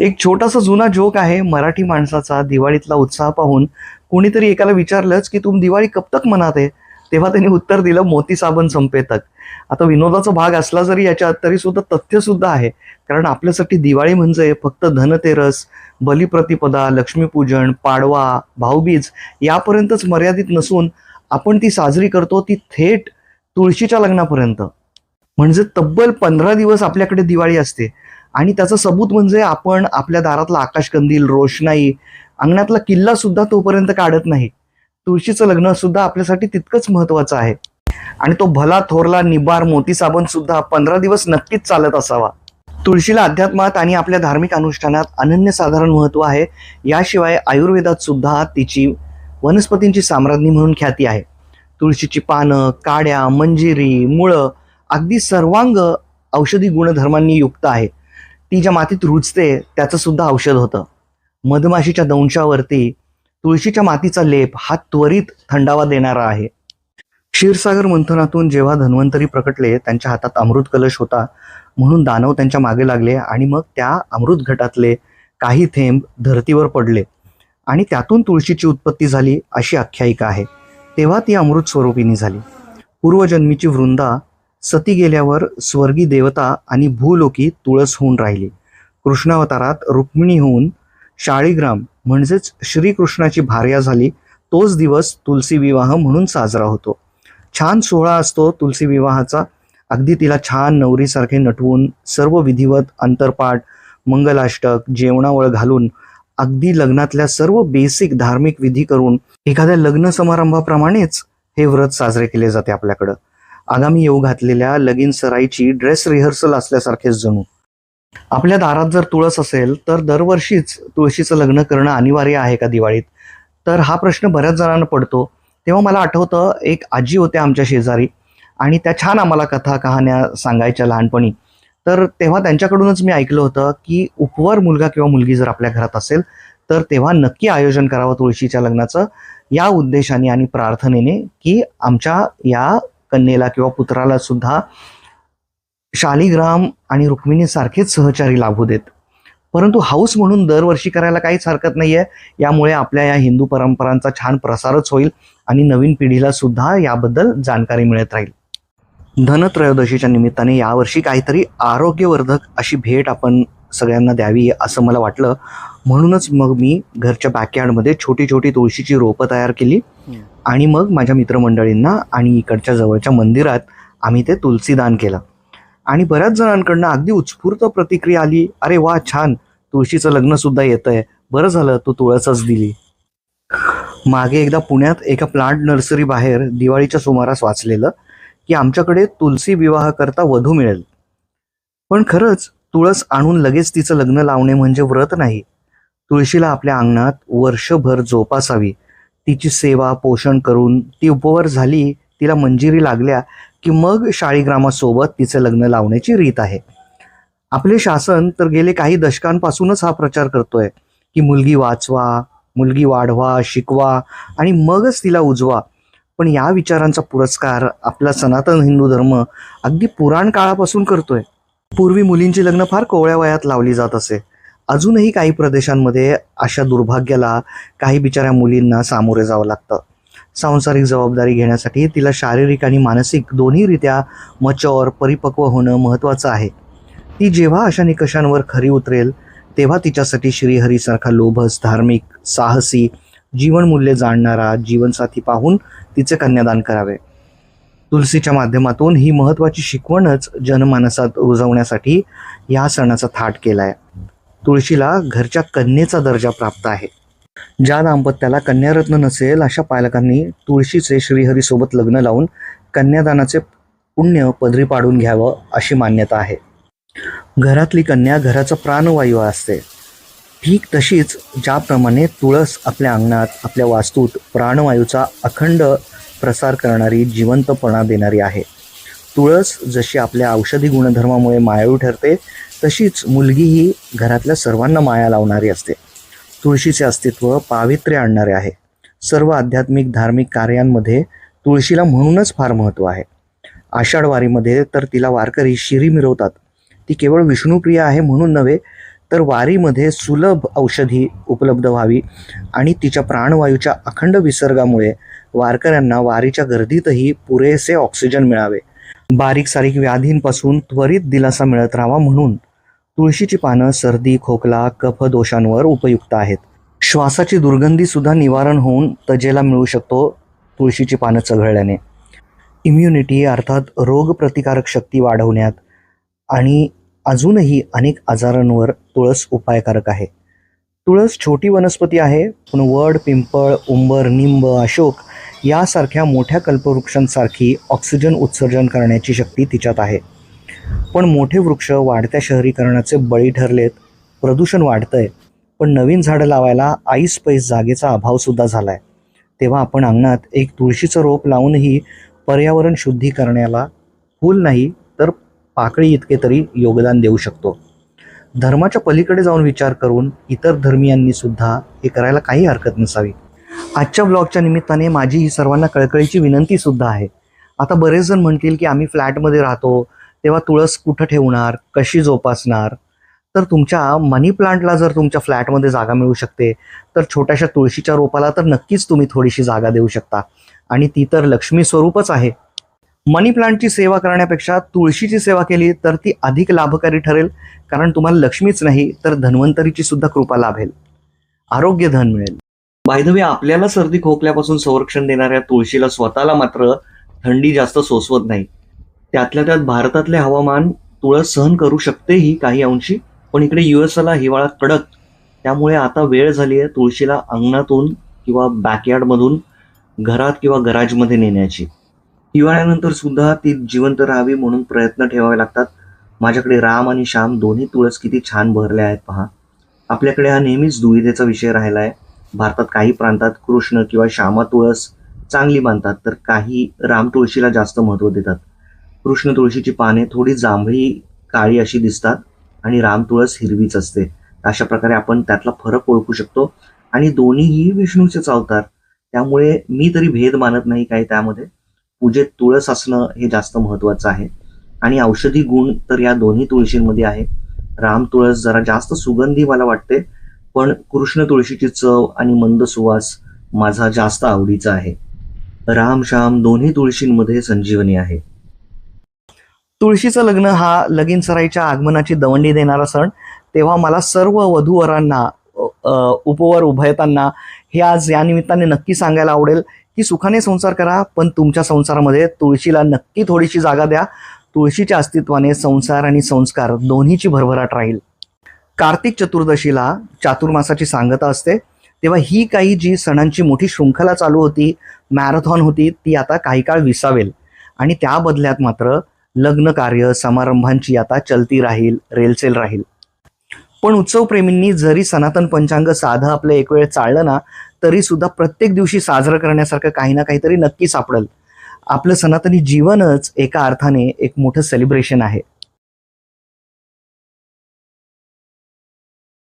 एक छोटासा जुना जोक आहे मराठी माणसाचा दिवाळीतला उत्साह पाहून. कोणीतरी एकाला विचारलंच की तुम दिवाळी कब तक मनाते? तेव्हा त्यांनी उत्तर दिलं मोती साबण संपे तक आता विनोदाचा भाग असला जरी याच्यात तरी सुद्धा तथ्य सुद्धा आहे. कारण आपल्यासाठी दिवाळी म्हणजे फक्त धनतेरस बलिप्रतिपदा लक्ष्मीपूजन पाडवा भाऊबीज यापर्यंतच मर्यादित नसून आपण ती साजरी करतो ती थेट तुळशीच्या लग्नापर्यंत. म्हणजे तब्बल पंधरा दिवस आपल्याकडे दिवाळी असते. आणि त्याचं सबूत म्हणजे आपण आपल्या दारातला आकाशकंदील रोषणाई अंगणातला किल्ला सुद्धा तोपर्यंत काढत नाही. तुळशीचं लग्न सुद्धा आपल्यासाठी तितकंच महत्वाचं आहे. आणि तो भला थोरला निबार मोती साबण सुद्धा पंधरा दिवस नक्कीच चालत असावा. तुळशीला अध्यात्मात आणि आपल्या धार्मिक अनुष्ठानात अनन्यसाधारण महत्त्व आहे. याशिवाय आयुर्वेदात सुद्धा तिची वनस्पतींची साम्राज्ञी म्हणून ख्याती आहे. तुळशीची पानं काड्या मंजिरी मुळं अगदी सर्वांग औषधी गुणधर्मांनी युक्त आहे. ती ज्या मातीत रुजते त्याचं सुद्धा औषध होतं. मधमाशीच्या दंशावरती तुळशीच्या मातीचा लेप हा त्वरित थंडावा देणारा आहे. क्षीरसागर मंथनातून जेव्हा धन्वंतरी प्रकटले त्यांच्या हातात अमृत कलश होता म्हणून दानव त्यांच्या मागे लागले आणि मग त्या अमृत घटातले काही थेंब धरतीवर पडले. आणि त्यातून तुळशीची उत्पत्ती झाली अशी आख्यायिका आहे. तेव्हा ती अमृत स्वरूपिणी झाली. पूर्वजन्मीची वृंदा सती गेल्यावर स्वर्गी देवता आणि भूलोकी तुळस होऊन राहिली. कृष्णावतारात रुक्मिणी होऊन शाळीग्राम म्हणजेच श्रीकृष्णाची भार्या झाली. तोच दिवस तुलसी विवाह म्हणून साजरा होतो. छान सोहळा असतो तुलसी विवाहाचा. अगदी तिला छान नवरीसारखे नटवून सर्व विधिवत अंतरपाठ मंगलाष्टक जेवणावळ घालून अगदी लग्नातल्या सर्व बेसिक धार्मिक विधी करून एखाद्या लग्न समारंभाप्रमाणेच हे व्रत साजरे केले जाते आपल्याकडं. आगामी येऊ घातलेल्या लगीन सराईची ड्रेस रिहर्सल असल्यासारखेच जणू. आपल्या दारात जर तुळस असेल तर दरवर्षीच तुळशीचं लग्न करणं अनिवार्य आहे का दिवाळीत? तर हा प्रश्न बऱ्याच जणांना पडतो. तेव्हा मला आठवतं एक आजी होत्या आमच्या शेजारी आणि त्या छान आम्हाला कथा कहाण्या सांगायच्या लहानपणी. तर तेव्हा त्यांच्याकडूनच मी ऐकलं होतं की उपवर मुलगा किंवा मुलगी जर आपल्या घरात असेल तर तेव्हा नक्की आयोजन करावं तुळशीच्या लग्नाचं या उद्देशाने आणि प्रार्थनेने की आमच्या या कन्येला किंवा पुत्राला सुद्धा शालिग्राम आणि रुक्मिणीसारखेच सहचारी लाभू देत. परंतु हाऊस म्हणून दरवर्षी करायला काहीच हरकत नाही आहे यामुळे आपल्या या हिंदू परंपरांचा छान प्रसारच होईल आणि नवीन पिढीला सुद्धा याबद्दल जाणकारी मिळत राहील. धनत्रयोदशीच्या निमित्ताने यावर्षी काहीतरी आरोग्यवर्धक अशी भेट आपण सगळ्यांना द्यावी असं मला वाटलं. म्हणूनच मग मी घरच्या बॅकयार्डमध्ये छोटी छोटी तुळशीची रोपं तयार केली. आणि मग माझ्या मित्रमंडळींना आणि इकडच्या जवळच्या मंदिरात आम्ही ते तुलसीदान केलं. आणि बऱ्याच जणांकडनं अगदी उत्स्फूर्त प्रतिक्रिया आली अरे वा छान! तुळशीचं लग्न सुद्धा येतंय. बरं झालं तू तुळसच दिली. मागे एकदा पुण्यात एका प्लांट नर्सरी बाहेर दिवाळीच्या सुमारास वाचलेलं की आमच्याकडे तुलसी विवाह करता वधू मिळेल. पण खरंच तुळस आणून लगेच तिचं लग्न लावणे म्हणजे व्रत नाही. तुळशीला आपल्या अंगणात वर्षभर जोपासावी. तिची सेवा पोषण करून ती उपवर झाली तिला मंजिरी लागल्या की मग शाळीग्रामासोबत तिचं लग्न लावण्याची रीत आहे. आपले शासन तर गेले काही दशकांपासूनच हा प्रचार करतोय की मुलगी वाचवा मुलगी वाढवा शिकवा आणि मगच तिला उजवा. पण या विचारांचा पुरस्कार आपला सनातन हिंदू धर्म अगदी पुराण काळापासून करतोय. पूर्वी मुलींची लग्न फार कोवळ्या वयात लावली जात असे. अजूनही काही प्रदेशांमध्ये अशा दुर्भाग्याला काही बिचाऱ्या मुलींना सामोरे जावं लागतं. सांसारिक जबाबदारी घेण्यासाठी तिला शारीरिक आणि मानसिक दोन्हीरित्या मचॉर परिपक्व होणं महत्त्वाचं आहे. ती जेव्हा अशा निकषांवर खरी उतरेल तेव्हा तिच्यासाठी श्रीहरीसारखा लोभस धार्मिक साहसी जीवनमूल्य जाणणारा जीवनसाथी पाहून तिचे कन्यादान करावे. तुलसीच्या माध्यमातून ही महत्त्वाची शिकवणच जनमानसात रुजवण्यासाठी या सणाचा थाट केला आहे तुळशीला घरच्या कन्येचा दर्जा प्राप्त आहे. ज्या दाम्पत्याला कन्यारत्न नसेल अशा पालकांनी तुळशीचे श्रीहरीसोबत लग्न लावून कन्यादानाचे पुण्य पदरी पाडून घ्यावं अशी मान्यता आहे. घरातली कन्या घराचा प्राणवायू असते. ठीक तशीच ज्याप्रमाणे तुळस आपल्या अंगणात आपल्या वास्तूत प्राणवायूचा अखंड प्रसार करणारी जिवंतपणा देणारी आहे. तुळस जशी आपल्या औषधी गुणधर्मामुळे मायाळू ठरते तशीच मुलगी ही घरातल्या सर्वांना माया लावणारी असते. तुळशीचे अस्तित्व पावित्र्य आणणारे आहे. सर्व आध्यात्मिक धार्मिक कार्यांमध्ये तुळशीला म्हणूनच फार महत्त्व आहे. आषाढवारीमध्ये तर तिला वारकरी शिरी मिरवतात. ती केवळ विष्णुप्रिय आहे म्हणून नव्हे तर वारीमध्ये सुलभ औषधी उपलब्ध व्हावी आणि तिच्या प्राणवायूच्या अखंड विसर्गामुळे वारकऱ्यांना वारीच्या गर्दीतही पुरेसे ऑक्सिजन मिळावे. बारीक सारीक व्याधींपासून त्वरित दिलासा मिळत राहावा म्हणून तुळशीची पानं सर्दी खोकला कफ दोषांवर उपयुक्त आहेत. श्वासाची दुर्गंधी सुद्धा निवारण होऊन तजेला मिळू शकतो तुळशीची पानं चघळल्याने. इम्युनिटी अर्थात रोगप्रतिकारक शक्ती वाढवण्यात आणि अजूनही अनेक आजारांवर तुळस उपायकारक आहे. तुळस छोटी वनस्पती आहे पण वड पिंपळ उंबर निंब अशोक यासारख्या मोठ्या कल्पवृक्षांसारखी ऑक्सिजन उत्सर्जन करण्याची शक्ती तिच्यात आहे. पण मोठे वृक्ष वाढत्या शहरीकरणाचे बळी ठरलेत प्रदूषण वाढतंय पण नवीन झाडं लावायला आईस पैस जागेचा अभावसुद्धा झाला आहे तेव्हा आपण अंगणात एक तुळशीचं रोप लावूनही पर्यावरण शुद्धी करण्याला फूल नाही तर पाकळी इतके तरी योगदान देऊ शकतो. धर्माच्या पलीकडे जाऊन विचार करून इतर धर्मियांनी सुद्धा हे करायला काही हरकत नसावी. आजच्या ब्लॉगच्या निमित्ताने माझी ही सर्वांना कळकळीची विनंती सुद्धा आहे. आता बरेच जण म्हणतील की आम्ही फ्लॅटमध्ये राहतो तेव्हा तुळस कुठं ठेवणार? कशी जोपासणार? तर तुमच्या मनी प्लांटला जर तुमच्या फ्लॅटमध्ये जागा मिळू शकते तर छोट्याशा तुळशीच्या रोपाला तर नक्कीच तुम्ही थोडीशी जागा देऊ शकता. आणि ती तर लक्ष्मी स्वरूपच आहे. मनी प्लांटची सेवा करण्यापेक्षा तुळशीची सेवा केली तर ती अधिक लाभकारी ठरेल कारण तुम्हाला लक्ष्मीच नाही तर धन्वंतरीची सुद्धा कृपा लाभेल. आरोग्य धन मिळेल. बायधवे आपल्याला सर्दी खोकल्यापासून संरक्षण देणाऱ्या तुळशीला स्वतःला मात्र थंडी जास्त सोसवत नाही. त्यातल्या त्यात भारतातले हवामान तुळस सहन करू शकतेही काही अंशी पण इकडे युएसला हिवाळा कडक. त्यामुळे आता वेळ झाली आहे तुळशीला अंगणातून किंवा बॅकयार्डमधून घरात किंवा गराजमध्ये नेण्याची. हिवाळ्यानंतर सुद्धा ती जिवंत राहावी म्हणून प्रयत्न ठेवावे लागतात. माझ्याकडे राम आणि श्याम दोन्ही तुळस किती छान भरल्या आहेत पहा. आपल्याकडे हा नेहमीच दुविधेचा विषय राहिला आहे भारतात काही प्रांतात कृष्ण किंवा श्यामा तुळस चांगली मानतात तर काही राम तुळशीला जास्त महत्त्व देतात. कृष्ण तुळशीची पाने थोडी जांभळी काळी अशी दिसतात आणि राम तुळस हिरवीच असते. अशा प्रकारे आपण त्यातला फरक ओळखू शकतो. आणि दोन्हीही विष्णूचेच अवतार. त्यामुळे मी तरी भेद मानत नाही काही त्यामध्ये. पूजेत तुळस असणं हे जास्त महत्वाचं आहे. आणि औषधी गुण तर या दोन्ही तुळशींमध्ये आहे. राम तुळस जरा जास्त सुगंधी मला वाटते. पण कृष्ण तुळशीची चव आणि मंद सुवास माझा जास्त आवडीचा आहे. राम श्याम दोन्ही तुळशींमध्ये संजीवनी आहे. तुळशीचं लग्न हा लगीन सराईच्या आगमनाची दवंडी देणारा सण. तेव्हा मला सर्व वधूवरांना उपवर उभयतांना हे आज या निमित्ताने नक्की सांगायला आवडेल की सुखाने संसार करा पण तुमच्या संसारामध्ये तुळशीला नक्की थोडीशी जागा द्या. तुळशीच्या अस्तित्वाने संसार आणि संस्कार दोन्हीची भरभराट राहील. कार्तिक चतुर्दशीला चातुर्मासाची सांगता असते. तेव्हा ही काही जी सणांची मोठी शृंखला चालू होती मॅरेथॉन होती ती आता काही काळ विसावेल. आणि त्या बदल्यात मात्र लग्न कार्य समारंभांची आता चलती राहील रेलचेल राहील. पण उत्सवप्रेमींनी जरी सनातन पंचांग साधं आपलं एक वेळ चाललं ना तरी सुद्धा प्रत्येक दिवशी साजरं करण्यासारखं काही ना काहीतरी नक्की सापडेल. आपलं सनातनी जीवनच एका अर्थाने एक मोठं सेलिब्रेशन आहे.